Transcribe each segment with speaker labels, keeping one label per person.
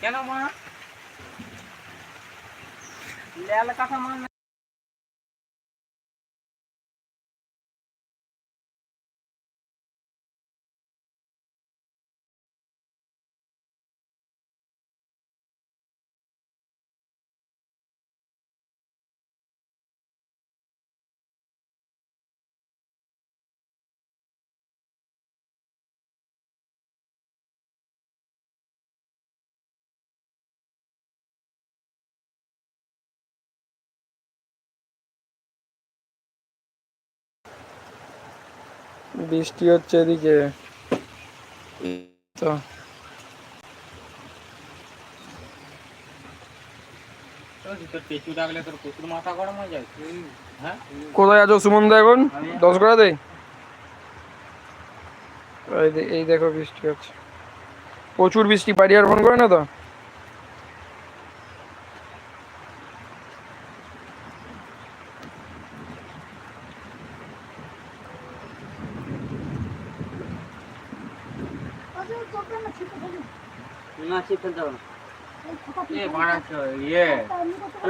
Speaker 1: কেন মা কাঁথা মা
Speaker 2: বৃষ্টি হচ্ছে এদিকে। তো। কোথায় আছো সুমন দা এখন? দশ করে দেয় এই দেখো বৃষ্টি হচ্ছে। প্রচুর বৃষ্টি, বাড়ি আর ফোন করে না তো?
Speaker 3: না। চিপ হবে
Speaker 1: এ বাড়াচ্ছ ইয়ে।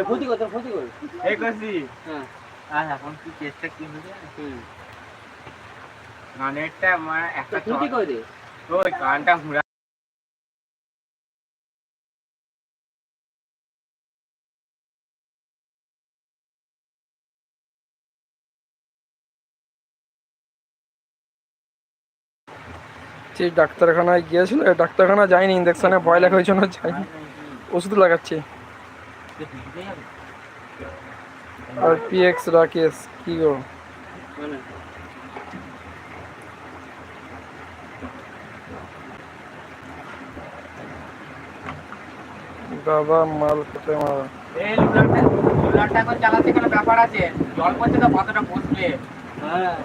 Speaker 3: ক্ষতি কর তোর ফুটি কর।
Speaker 1: এই করছি।
Speaker 3: হ্যাঁ।
Speaker 1: আর এখন কি কেসটা কি হয়েছে আমার একটা
Speaker 3: ক্ষতি দে।
Speaker 1: ওই কানটা ঘুরা
Speaker 2: যে ডাক্তারখানায় গিয়েছিল ডাক্তারখানা যায়নি ইঞ্জেকশনে ভয় হয়েছে না যায়নি। ওষুধ লাগাচ্ছে। আর পিএক্স রাকেশ, কি গো? বাবা, মাল কোথায় মারা
Speaker 1: এই চালাতে কোনো ব্যাপার আছে? জল পড়ছে তো কতটা বসবে।
Speaker 3: হ্যাঁ।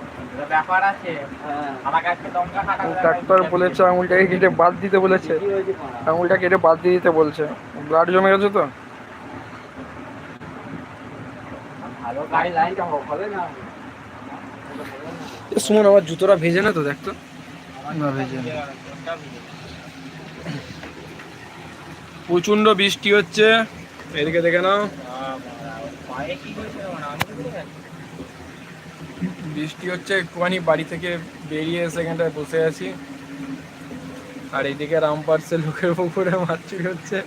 Speaker 3: হ্যাঁ।
Speaker 2: ডাক্তার বলেছে আঙুলটাকে কেটে বাদ দিতে বলেছে। আঙুলটা কেটে বাদ দিয়ে দিতে বলছে। ব্লাড জমে গেছে তো? সুমন আমার জুতোটা ভেজে না তো দেখ তো। না ভেজে না। প্রচণ্ড বৃষ্টি হচ্ছে। এদিকে দেখে নাও। বৃষ্টি হচ্ছে, একটুখানি বাড়ি থেকে বেরিয়ে সেখানটায় বসে আছি। আর এইদিকে রামপার্সে লোকের পুকুরে মাছ চুরি হচ্ছে।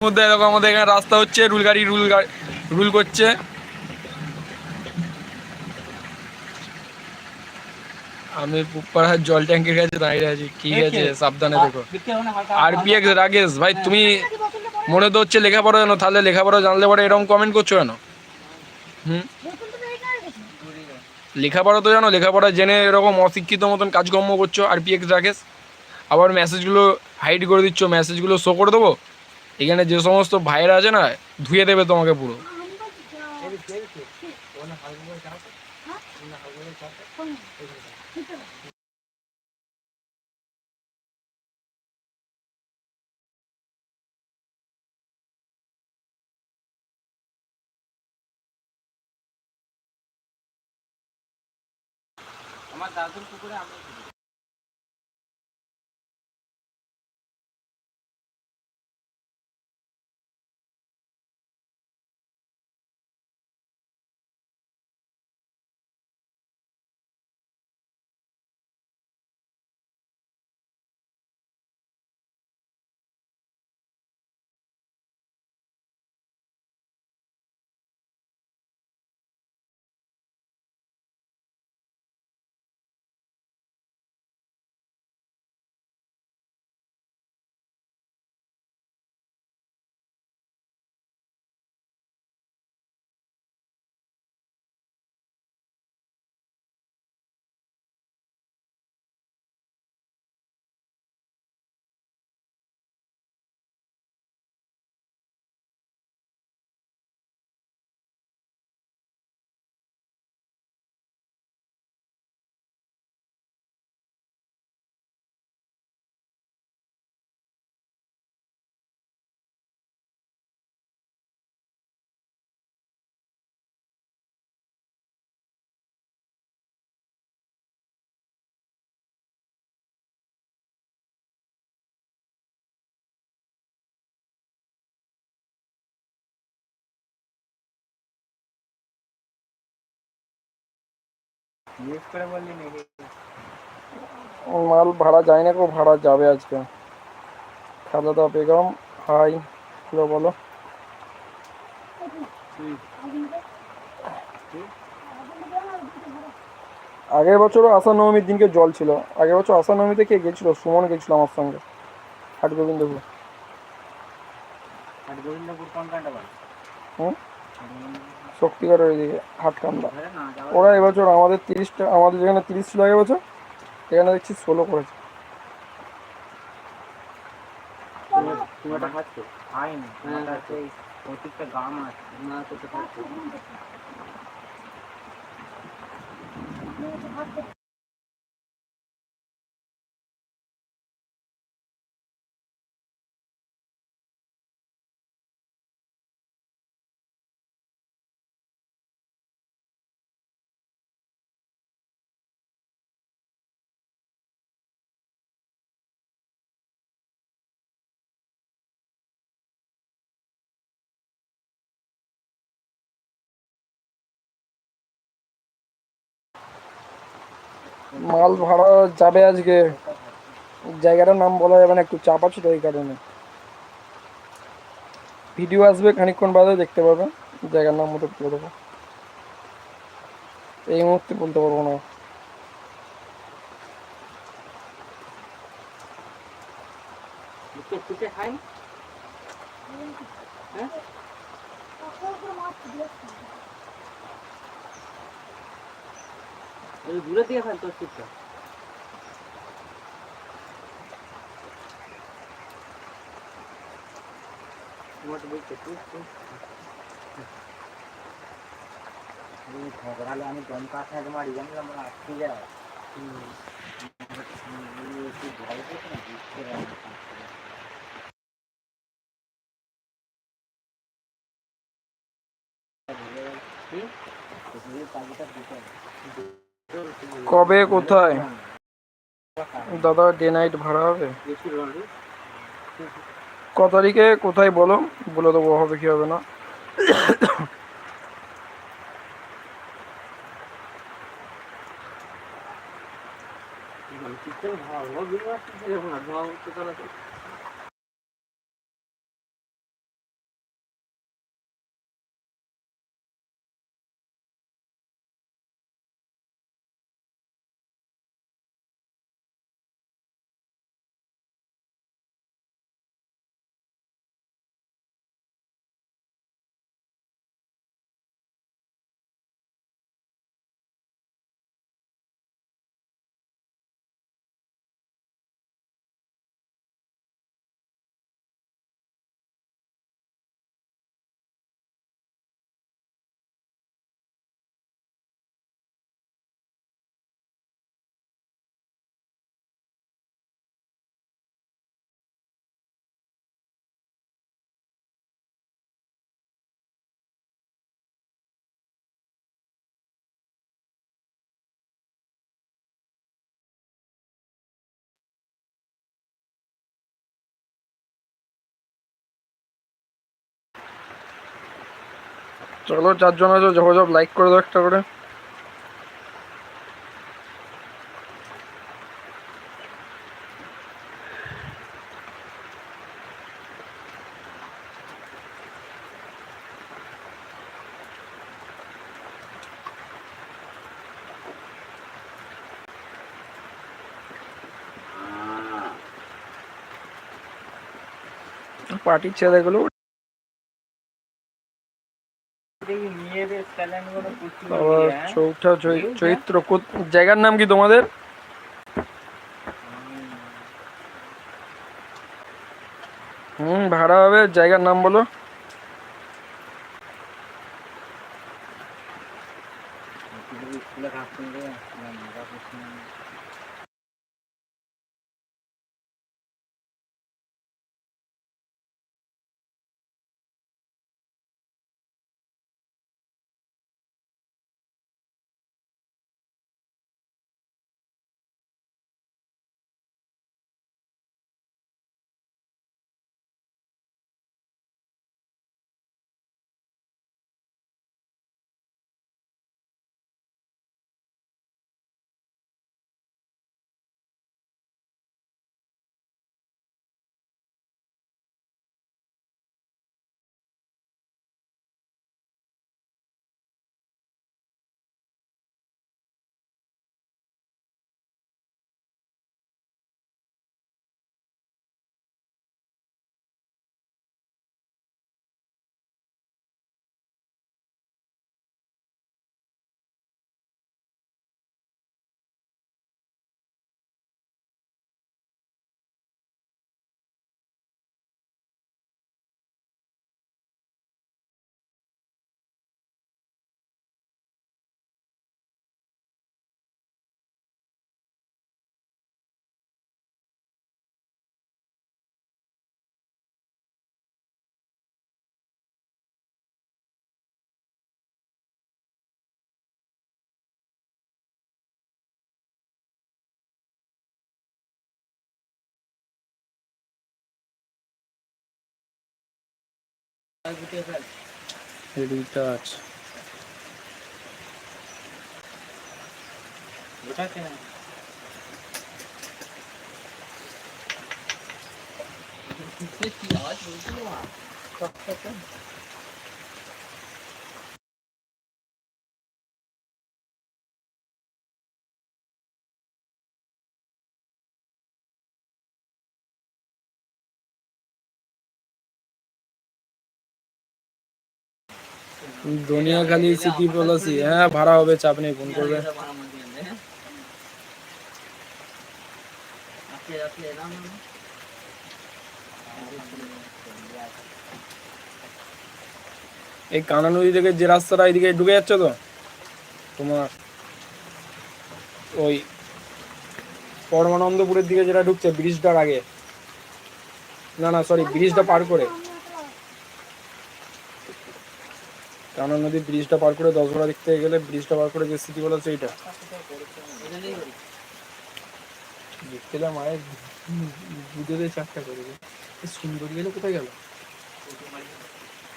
Speaker 2: মধ্যে দেখো, আমাদের এখানে রাস্তা হচ্ছে রুল গাড়ি রুল গাড়ি রুল করছে। আমি পুপাড়ার জল ট্যাঙ্কের কাছে দাঁড়িয়ে আছি কি আছে সাবধানে দেখো। আর পিএক্স রাকেশ ভাই তুমি মনে তো হচ্ছে লেখাপড়া জানো তাহলে লেখাপড়া জানলে পরে এরকম কমেন্ট করছ কেন? হুম? লেখাপড়া তো জানো লেখাপড়া জেনে এরকম অশিক্ষিত মতন কাজকর্ম করছ আর পিএক্স রাকেশ আবার মেসেজগুলো হাইড করে দিচ্ছ মেসেজগুলো শো করে দেবো। এখানে যে সমস্ত ভাইরা আছে না ধুয়ে দেবে তোমাকে পুরো।
Speaker 1: আমার দাদুর পুকুরে আমি জিজ্ঞেস করে বললি নাকি?
Speaker 2: মাল ভাড়া যায় না কো ভাড়া যাবে আজকে। খালেদা বেগম হাই হ্যালো বলো। আগের বছরও আশা নবমীর দিনকে জল ছিল। আগের বছর আশা নবমীতে কে গেছিল? সুমন গেছিল আমার সঙ্গে। হাট গোবিন্দপুর
Speaker 1: আর গোবিন্দপুর কোন কান্ডা
Speaker 2: হুম শক্তিগড়ের ওইদিকে হাটকান্দা। ওরা এবছর আমাদের তিরিশটা, আমাদের যেখানে তিরিশ ছিল এবছর বছর এখানে দেখছি ষোলো করেছে। মাল ভাড়া যাবে আজকে। জায়গাটার নাম বলা যাবে না, একটু চাপ আছে তো এই কারণে। ভিডিও আসবে খানিকক্ষণ বাদে, দেখতে পাবে জায়গার নাম মতো করে দেবো। এই মুহূর্তে বলতে পারব না।
Speaker 3: হ্যাঁ ওই দূরে দিয়ে খান তোর শিক্ষা তোমাকে বলছে তুই তুই
Speaker 1: এই ঝগড়ালে আমি জম কাছে মারি জানলাম আমরা আটকে যায় একটু জল দিস না বুঝতে পারি না। পুকুরের পাখিটা দিতে হবে।
Speaker 2: কবে, কোথায়? দাদা ডে নাইট ভাড়া হবে? ক তারিখে, কোথায় বলো? বলে দেবো, হবে কি হবে না।
Speaker 3: ভালো
Speaker 2: চলো চারজন আছো ঝপঝপ লাইক করে দাও একটা করে। পার্টির ছেলেগুলো
Speaker 1: দেখি মেয়েদের ট্যালেন্টগুলো প্রচুর
Speaker 2: আবার
Speaker 1: ইয়ে?
Speaker 2: চৌঠা চৈত্র জায়গার নাম কি তোমাদের? হুম ভাড়া হবে জায়গার নাম বলো। রিটাচ দুনিয়া খালি সিটি পলিসি। হ্যাঁ ভাড়া হবে, চাপ নেই, ফোন করবে। এই কানা নদী থেকে যে রাস্তাটা এদিকে ঢুকে যাচ্ছে তো, তোমার ওই পরমানন্দপুরের দিকে যেটা ঢুকছে, ব্রিজটার আগে। না না সরি ব্রিজটা পার করে। কানা নদী ব্রিজটা পার করে দশ দিক থেকে গেলে ব্রিজটা পার করে যে সিটি বলা সেইটা দেখতে যা মায়ের দুধে চারটা করে সুন্দরী কোথায় গেল?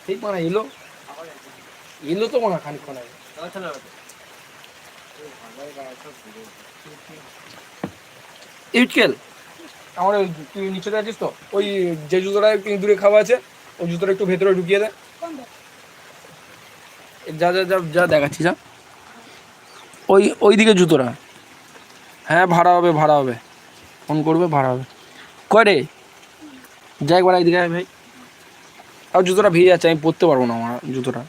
Speaker 2: ঠিক মানে এলো। এলো তো মনে খানিক্ষণ আগে। ইটকেল আমার তুই নিচে আছিস তো? ওই যে জুতোটা দূরে খাওয়া আছে, ওই জুতোটা একটু ভেতরে ঢুকিয়ে দে। যা যা যা যা দেখাচ্ছি, যা। ওই ওই দিকে জুতোটা। হ্যাঁ ভাড়া হবে ভাড়া হবে। ফোন করবে, ভাড়া হবে। কয় রে? যা একবার এইদিকে ভাই। আর জুতোটা ভিজে যাচ্ছে, আমি পরতে পারব না আমার জুতোটা।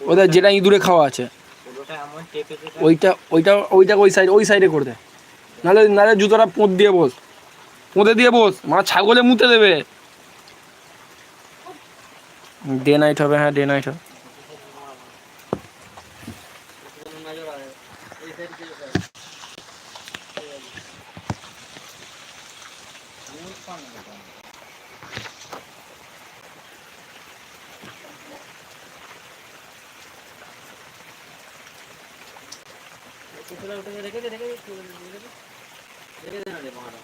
Speaker 2: ওদের যেটা ইঁদুরে খাওয়া আছে। ওইটা ওইটা ওইটা ওই সাইড ওই সাইডে করে দে। নাহলে নাহলে জুতোটা পোঁত দিয়ে বস। পোঁতে দিয়ে বস। মানে ছাগলে মুতে দেবে। ডে নাইট হবে হ্যাঁ ডে নাইট হবে।
Speaker 3: রেখে দে রেখে দে রেখে দে না রে মারা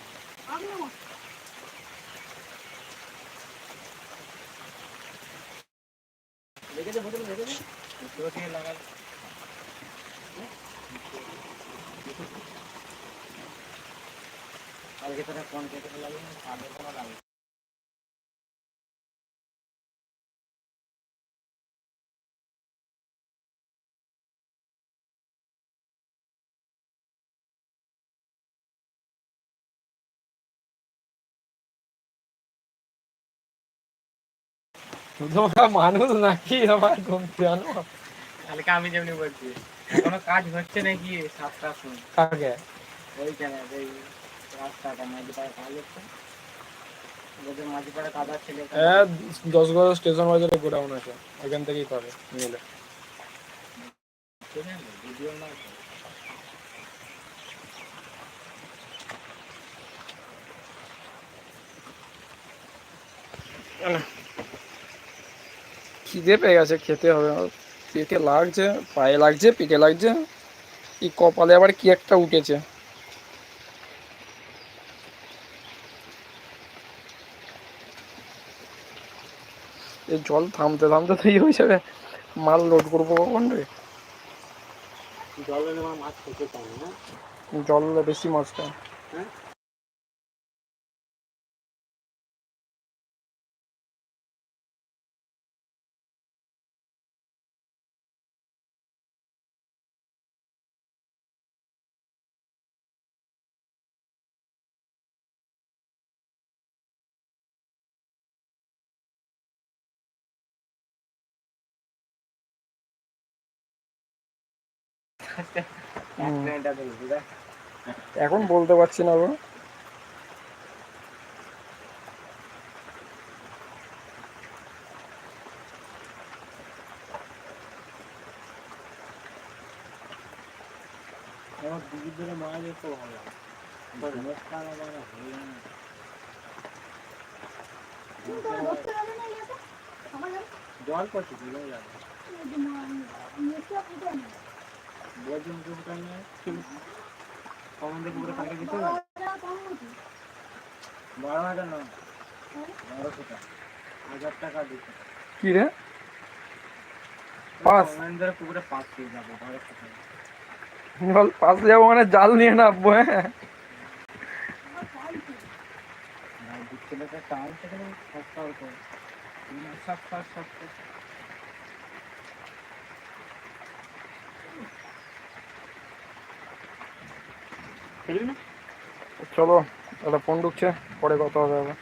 Speaker 3: রেখে দে বোতল রেখে দে কালকে তোরা ফোন কেটে লাগে সামনে কোনো লাগে
Speaker 2: তোমরা মানুষ নাকি আমার ঘুম জানো
Speaker 1: কালকে আমি যেমনি বলছি? এখনও কাজ হচ্ছে নাকি? সাতটা শুন
Speaker 2: কাকে
Speaker 1: ওইখানে ওই রাস্তাটা মাঝিপাড়া কাজ হচ্ছে।
Speaker 2: হ্যাঁ দশ গড় স্টেশন বাজারে গোডাউন আছে। এখান থেকেই পাবে নিলে খিদে পেয়ে গেছে খেতে হবে। পেটে লাগছে পায়ে লাগছে পেটে লাগছে। এই কপালে আবার কি একটা উঠেছে। এই জল থামতে থামতে তো হয়ে যাবে। মাল লোড করব কখন রে?
Speaker 3: জল
Speaker 2: বেশি মাছটা
Speaker 3: হ্যাঁ?
Speaker 2: এখন বলতে পারছি না গো
Speaker 3: হয়ে। জল করছে বারো হাজার না বারোশো
Speaker 1: হাজার টাকা
Speaker 2: কি রে?
Speaker 1: ধরে পুকুরে পাঁচ পেয়ে যাব বারোশো টাকা
Speaker 2: পাশে যাব মানে জাল নিয়ে নামবো হ্যাঁ?
Speaker 1: লোকে টান থেকে সস্তা অল্প সাত সাত সাত
Speaker 2: চলো একটা ফোন ঢুকছে পরে কথা হবে